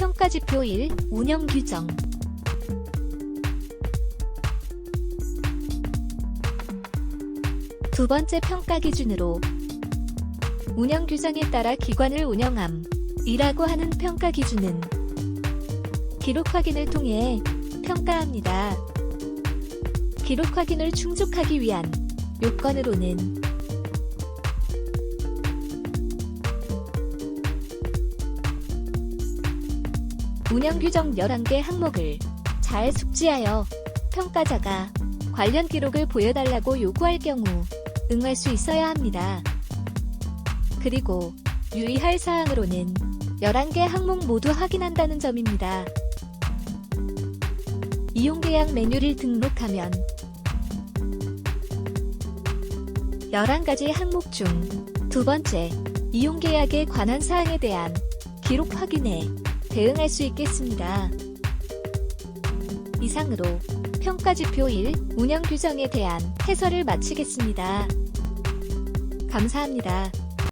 평가지표 1. 운영 규정 두 번째 평가 기준으로 운영 규정에 따라 기관을 운영함 이라고 하는 평가 기준은 기록 확인을 통해 평가합니다. 기록 확인을 충족하기 위한 요건으로는 운영 규정 11개 항목을 잘 숙지하여 평가자가 관련 기록을 보여달라고 요구할 경우 응할 수 있어야 합니다. 그리고 유의할 사항으로는 11개 항목 모두 확인한다는 점입니다. 이용계약 메뉴를 등록하면 11가지 항목 중 두 번째, 이용계약에 관한 사항에 대한 기록 확인에 대응할 수 있겠습니다. 이상으로 평가지표 1 운영 규정에 대한 해설을 마치겠습니다. 감사합니다.